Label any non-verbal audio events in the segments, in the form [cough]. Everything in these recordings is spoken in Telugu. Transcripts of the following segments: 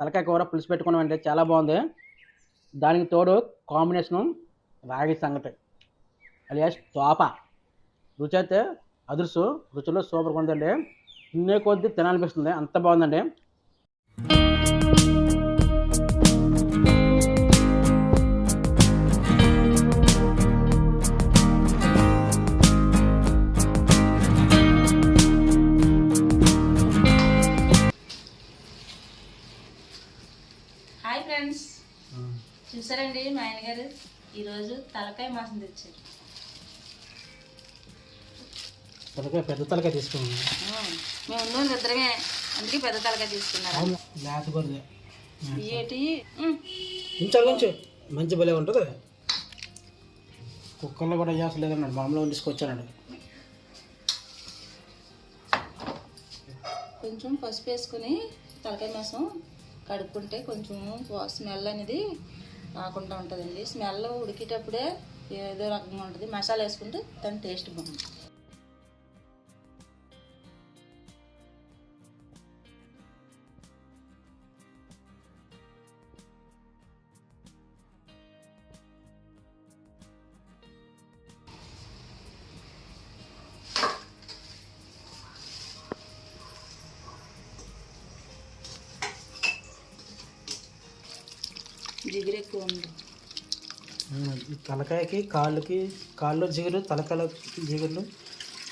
తలకాయ కూర పులుసు పెట్టుకున్నాం అంటే చాలా బాగుంది. దానికి తోడు కాంబినేషను రాగి సంగటి అలియాస్ తోప. రుచి అయితే అదుర్సు రుచిలో సూపర్గా ఉందండి. తినే కొద్దీ తినాలనిపిస్తుంది. అంత బాగుందండి. చూసారండి మా ఆయన గారు ఈరోజు తలకాయ మాసం తెచ్చారు. తలకాయ పెద్ద తలకాయ తీసుకున్నాం మేము ఉన్నోళ్ళు ఇద్దరమే. అందుకే పెద్ద తలకాయ తీసుకున్నారు లేత కొద్ది ఏటి? ఉమ్, కొంచెం మంచి భలే ఉంటుంది. కుక్కర్లో కూడా చేస్తలేదన్నాడు మామూలుగా తీసుకొచ్చానండి కొంచెం పసుపు వేసుకుని తలకాయ మాసం కడుక్కుంటే కొంచెం స్మెల్ అనేది రాకుండా ఉంటుందండి. స్మెల్ ఉడికేటప్పుడే ఏదో రకంగా ఉంటుంది. మసాలా వేసుకుంటే దాని టేస్ట్ బాగుంటుంది. జిగురు ఎక్కువ ఉంది. తలకాయకి కాళ్ళకి కాళ్ళు జిగురు తలకాయల జిగురు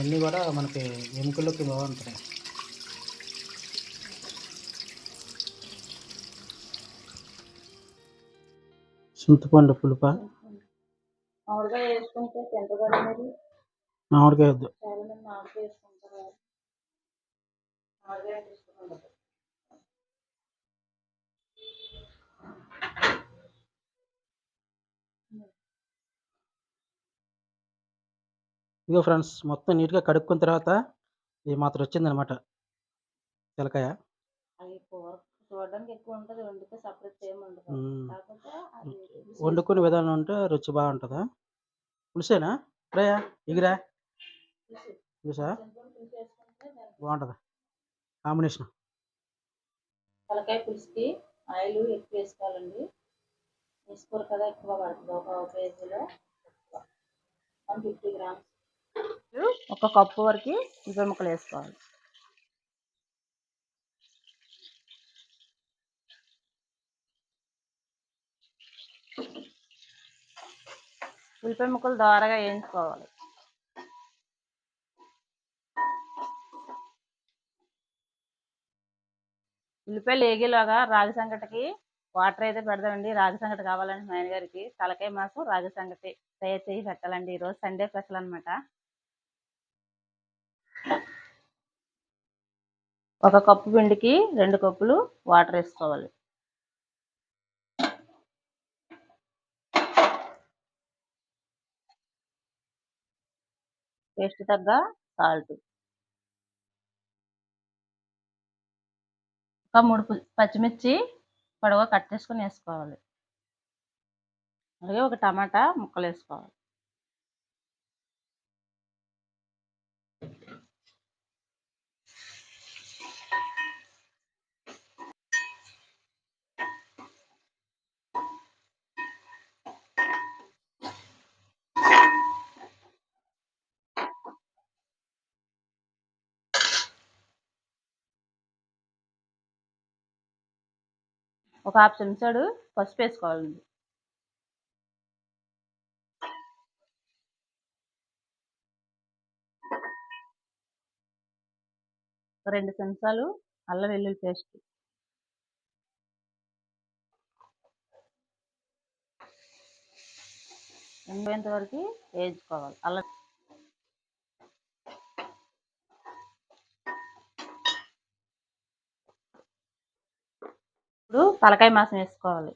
అన్నీ కూడా మనకి ఎముకల్లోకి బాగుంటాయి చింతపండు పులుప? మామిడికాయ వేసుకుంటే మీరు? మామిడికాయ వద్దు. మామిడికాయ ఇదిగో ఫ్రెండ్స్ మొత్తం నీట్గా కడుక్కున్న తర్వాత ఇది మాత్రం వచ్చిందనమాట అది వండుకునే విధానం ఉంటే రుచి బాగుంటుందా? పులుసేనా? ఫ్రైయా ఎగిరా పులుసు. బాగుంటుందా? కాంబినేషన్. తలకాయ పులుసుకి ఆయిల్ ఎక్కువ వేసుకోవాలండి. వేసుకోరు కదా ఎక్కువ పడుతుంది. ఒక కేజీలో వన్ ఫిఫ్టీ గ్రామ్స్. ఒక కప్పు వరకు ఉల్లిపాయ ముక్కలు వేసుకోవాలి. ఉల్లిపాయ ముక్కలు ద్వారగా వేయించుకోవాలి. ఉల్లిపాయలు వేగేలాగా రాగి సంగటికి వాటర్ అయితే పెడదామండి రాగి సంగటి కావాలండి మా ఆయన గారికి తలకాయ మాసం రాగి సంగటి తయారు చేసి పెట్టాలండి. ఈరోజు సండే స్పెషల్ అనమాట ఒక కప్పు పిండికి రెండు కప్పులు వాటర్ వేసుకోవాలి. టేస్ట్ తగ్గ సాల్ట్. ఒక మూడు పచ్చిమిర్చి పొడవ కట్ చేసుకొని వేసుకోవాలి. అలాగే ఒక టమాటా ముక్కలు వేసుకోవాలి. ఒక హాఫ్ చెంచాడు పసుపు వేసుకోవాలండి రెండు చెంచాలు అల్లం వెల్లుల్లి పేస్ట్. ఎండేంత వరకు వేయించుకోవాలి. అల్లం ఇప్పుడు తలకాయ మాసం వేసుకోవాలి.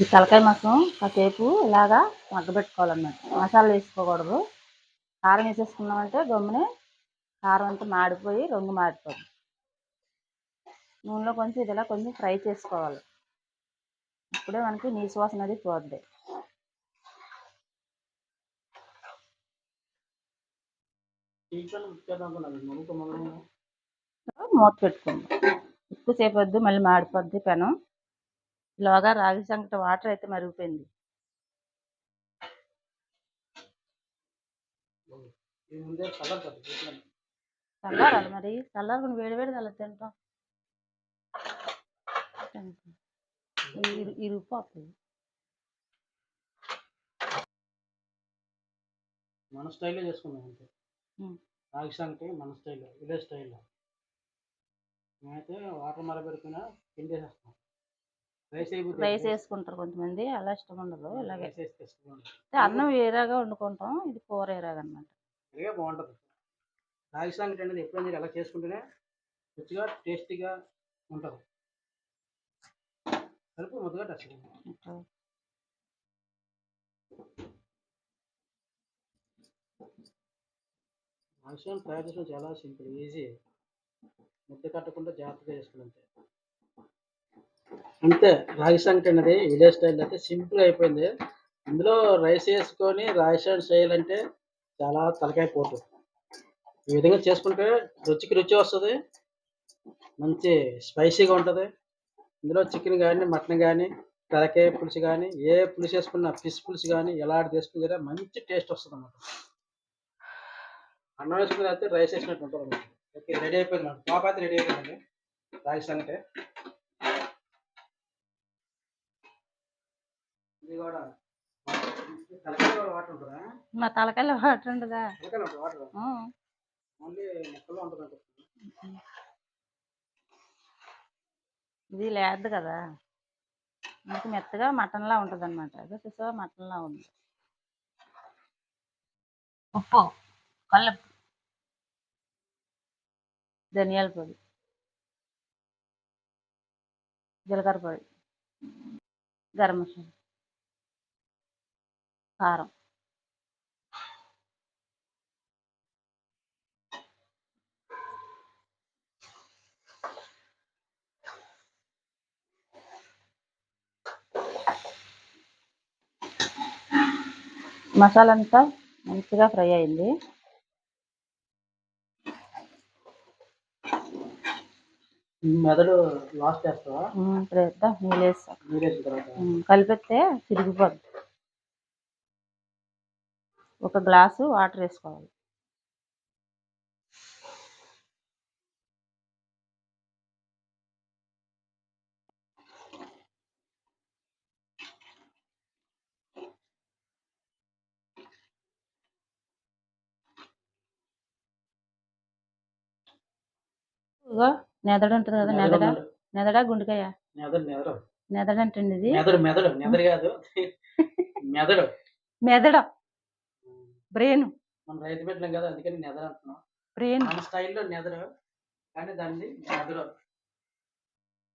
ఈ తలకాయ మాసం కాసేపు ఇలాగా మగ్గబెట్టుకోవాలన్నమాట. మసాలా వేసుకోకూడదు. కారం వేసేసుకున్నామంటే గమ్మునే కారం అంతా మాడిపోయి రంగు మారిపోతుంది. నూనెలో కొంచెం ఇదిలా కొంచెం ఫ్రై చేసుకోవాలి. అప్పుడే మనకి నీసు వాసన అది పోద్ది. మూత పెట్టుకుందాం. ఎక్కువసేపు వద్దు మళ్ళీ మాడిపోద్ది పెనం. ఇలాగా రాగి సంకట వాటర్ అయితే మరిగిపోయింది. కలర్ చల్లారాలి మరి. చల్లారకుండా వేడి వేడి అలా తింటాం. ఇరిగిపోతుంది మన స్టైల్లో చేసుకున్నాం అంతే. ఉమ్. రాగి సంగటి మన స్టైల్లో విలేజ్ స్టైల్లో మేమైతే వాటర్ మర పెడుతున్నా పిండేసేస్తాం రైస్ అయిపోతే రైస్ వేసుకుంటారు కొంతమంది అలా ఇష్టం ఉండదు ఇలాగే రైస్ అంటే అన్నం వేరేగా వండుకుంటాం ఇది కూర వేరేగా అనమాట ఇలాగే బాగుంటుంది. రాగి సంగటి అనేది ఎప్పుడైనా ఎలా చేసుకుంటేనే రుచిగా టేస్టీగా ఉంటుంది. కలుపు ముద్దగా టచ్ చేయడం చాలా సింపుల్ ఈజీ. ముద్ద కట్టకుండా జాగ్రత్తగా చేసుకుని అంతే. రాగి సంగటి అనేది విలేజ్ స్టైల్ అయితే సింపుల్ అయిపోయింది. ఇందులో రైస్ వేసుకొని రాగి చేయాలంటే చాలా తలకాయ పోటు. ఈ విధంగా చేసుకుంటే రుచికి రుచి వస్తుంది మంచి స్పైసీగా ఉంటుంది. ఇందులో చికెన్ కానీ మటన్ కానీ తలకాయ పులుసు కానీ ఏ పులుసు వేసుకున్నా ఫిష్ పులుసు కానీ ఎలాంటి వేసుకున్నా మంచి టేస్ట్ వస్తుంది అన్నమాట అన్నం వేసుకుని అయితే రైస్ వేసినట్టు ఉంటుంది అన్నమాట. ఓకే రెడీ అయిపోయింది పాప అయితే రెడీ అయిపోయిందండి. రాగి సంగటి. ఇది కూడా మా తలకాయలో వాటర్ ఉండదా ఉంటుంది? ఓన్లీ ముక్కల్లో ఉంటుంది అంటే ఇది లేదు కదా. మనకి మెత్తగా మటన్లా ఉంటుంది అనమాట అదే చూసావా? మటన్లా ఉంది. ఉప్పు కల్లుప్పు. ధనియాల పొడి. జీలకర్ర పొడి. గరం మసాలా. కారం. మసాలా అంతా మంచిగా ఫ్రై అయింది. మెదడు లాస్ట్ చేస్తావా? ఇప్పుడు వేద్దాం నీళ్ళు వేస్తాం. నీరు వేసిన తర్వాత? ఉమ్, కలిపితే తిరిగిపోద్ది. ఒక గ్లాసు వాటర్ వేసుకోవాలి. ఇగో నెదడు ఉంటుంది కదా నెదడ నెదడ? గుండెకాయ? నెదడు అంటండి ఇది. [laughs] మెదడు మెదడు. బ్రెయిన్. మనం రైతు పెట్టలేం కదా అందుకని నెదరు అంటున్నాం. బ్రెయిన్. మన స్టైల్లో నెదరు కానీ దాన్ని మెదడు.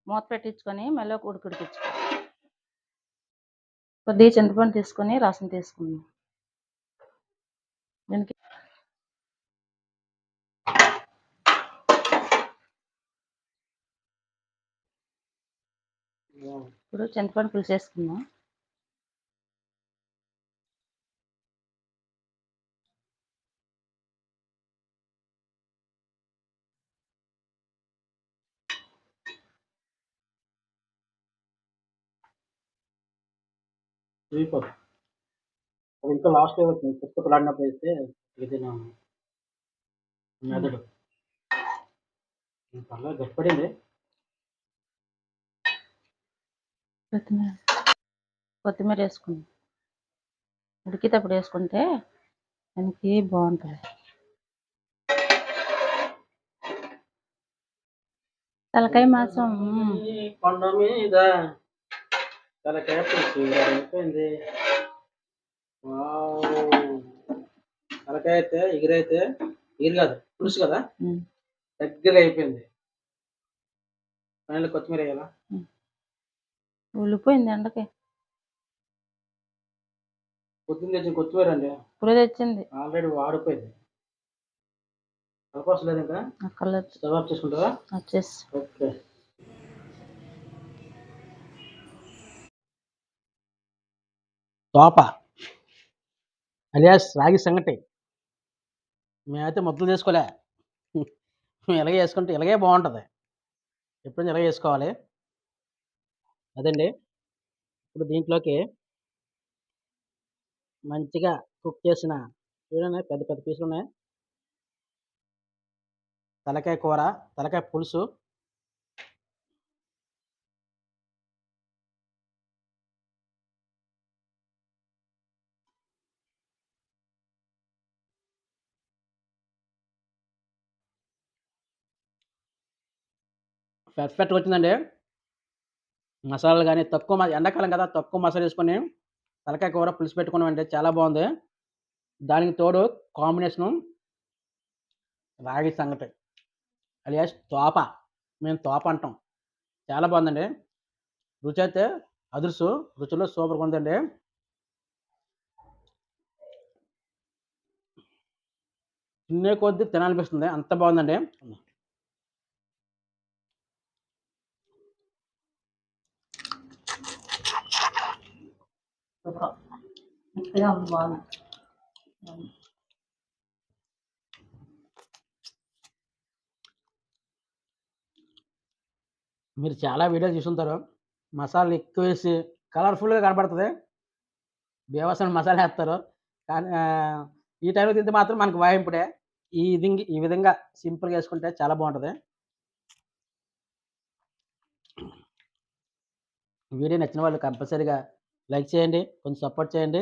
మూత పెట్టించుకొని మళ్ళీ ఒక ఉడికి ఉడికించుకోవాలి కొద్దిగా చింతపండు తీసుకొని రసం తీసుకుందాం దీనికి ఇప్పుడు చింతపండు పులుసు వేసుకుందాం అది ఇంకా లాస్ట్ వచ్చింది. అవుతుంది పుస్తకలాడినప్పుడు అయితే ఇది నా మెదడు. పర్లేదు గట్టిపడింది. కొత్తిమీర. కొత్తిమీర వేసుకుందాం ఉడికేటప్పుడు వేసుకుంటే మనకి బాగుంటుంది. తలకాయ మాంసం. కొండ మీద తలకాయ అయిపోయింది. తలకాయ అయితే ఎగిరైతే ఎగిరి కాదు పులుసు కదా. దగ్గర అయిపోయింది ఫైనల్ కొత్తిమీర వేయాలా? ఉల్లిపోయింది ఎండకి. పొద్దున్న తెచ్చిన కొత్తిమీర అండి. ఇప్పుడే తెచ్చింది. ఆల్రెడీ వాడిపోయింది. కలపలేదు ఇంకా? కలర్ స్టవ్ ఆఫ్ చేసుకుంటారా ఓకే. తోప అలియాస్ రాగి సంగటి. మేమైతే ముద్దలు చేసుకోలే. మేము ఇలాగే చేసుకుంటే ఇలాగే బాగుంటుంది. ఎప్పుడైనా ఇలాగే చేసుకోవాలి. అదండి. ఇప్పుడు దీంట్లోకి మంచిగా కుక్ చేసిన చూడండి పెద్ద పెద్ద పీసులు ఉన్నాయి తలకాయ కూర తలకాయ పులుసు. పెర్ఫెక్ట్గా వచ్చిందండి. మసాలాలు కానీ తక్కువ మ- ఎండాకాలం కదా తక్కువ మసాలా వేసుకొని తలకాయ కూర పులుసు పెట్టుకున్నాం అంటే చాలా బాగుంది. దానికి తోడు కాంబినేషను రాగి సంగటి అలియాస్ తోప. మేము తోప అంటాం. చాలా బాగుందండి. రుచి అయితే అదుర్సు రుచిలో సూపర్గా ఉందండి. తినే కొద్దీ తినాలనిపిస్తుంది. అంత బాగుందండి. సూపర్ మీరు చాలా వీడియోలు చూసుంటారు. మసాలా ఎక్కువ వేసి కలర్ఫుల్గా కనబడుతుంది. వ్యవసాయం మసాలా వేస్తారు. కానీ ఈ టైంలో తింటే మాత్రం మనకు వాయింపుడే ఈ విధంగా ఈ విధంగా సింపుల్గా వేసుకుంటే చాలా బాగుంటుంది. వీడియో నచ్చిన వాళ్ళు కంపల్సరీగా లైక్ చేయండి కొంచెం సపోర్ట్ చేయండి.